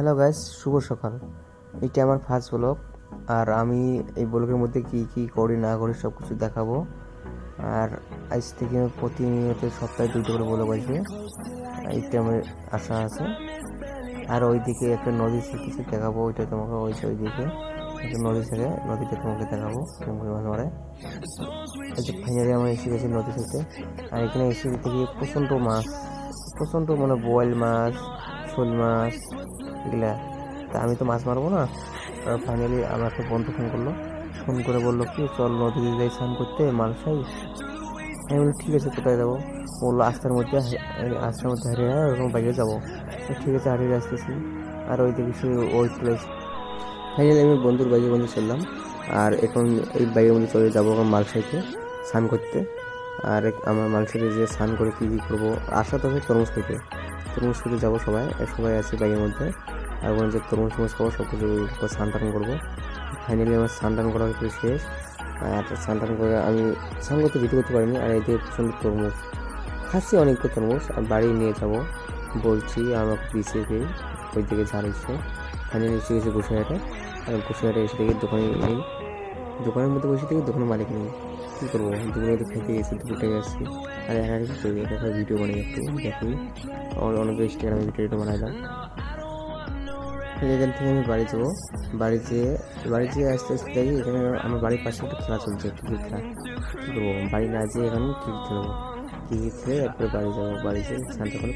Hello guys শুভ সকাল। এটা আমার ফার্স্ট ব্লগ আর আমি এই ব্লগের মধ্যে কি কি করি না করি সব কিছু দেখাবো। আর আজ থেকে প্রতিনিয়ত সপ্তাহে দুটো করে ব্লগ আসবে। এইটা আমার আশা আছে। আর ওইদিকে একটা নদী শিখেছি দেখাবো, ওইটা তোমাকে ওই ওইদিকে। একটা নদী থেকে নদীটা তোমাকে দেখাবো ভালো করে এই ফাইনালি আমরা এসে গেছি নদী থেকে আর এখানে এসে দেখি প্রচণ্ড মাছ, প্রচণ্ড মানে বোয়াল মাছ শোল মাছ এগুলা তা আমি তো মাছ মারবো না। ফাইনালি আমার একটা বন্ধু ফোন করল। ফোন করে বলল, কি চল নদীতে যাই, স্নান করতে, মালসাই? আমি বললাম, ঠিক আছে, কোথায় যাব? বলল আস্তার মধ্যে আস্তার মধ্যে হারিয়ে ওরকম বাইরে যাব। ঠিক আছে, হারিয়ে আসতেছি। আর ওই দিকে সে ওই প্লেস ফাইনালি আমি বন্ধুর বাইরে বন্ধু চললাম। আর এখন এই বাইরের মধ্যে চলে যাব আমার মালসাইতে স্নান করতে। আর আমার মালসাইতে যে স্নান করে কী কী করব, আশা তো তরমুজ খেতে। তরমুজ খেতে যাব সবাই সবাই আছে বাইরের মধ্যে। আর ওখানে যে তরমুজ টরমুজ খাব, সব কিছু স্নান টান করব। ফাইনালি আমার স্নান টান করা একটু শেষ। আর স্নান টান করে আমি স্নান করতে ভিডিও করতে পারিনি। আর এদিকে প্রচণ্ড তরমুজ। খাচ্ছি অনেকটা তরমুজ, আর বাড়ি নিয়ে যাব, বলছি, আমাকে পিছিয়ে দিয়ে ওই দিকে ঝাড় এসছে ফাইনালি এসে গেছে গোসাইহাটে আর গোসাইহাটে এসে দেখি দোকানে নেই। দোকানের মধ্যে বসে থেকে দোকানের মালিক নেই। কী করব দুপুরে তো খেতে গেছি দুপুরটাই আসছি। আর একা কি করি এটা একটা ভিডিও বানাই একটু দেখি। অনেক ইনস্টাগ্রামে ভিডিও টিডিও বানাইলাম এখান থেকে আমি বাড়ি যাব। বাড়ি যেয়ে বাড়ি যেয়ে আস্তে আস্তে দেখি এখানে আমার বাড়ির পাশে একটা খেলা চলছে ক্রিকেট খেলা। কী করব বাড়ি না যেয়ে এখানে ক্রিকেট খেলব। ক্রিকেট খেলে তারপরে বাড়ি যাব। বাড়ি যেয়ে স্নানটা করে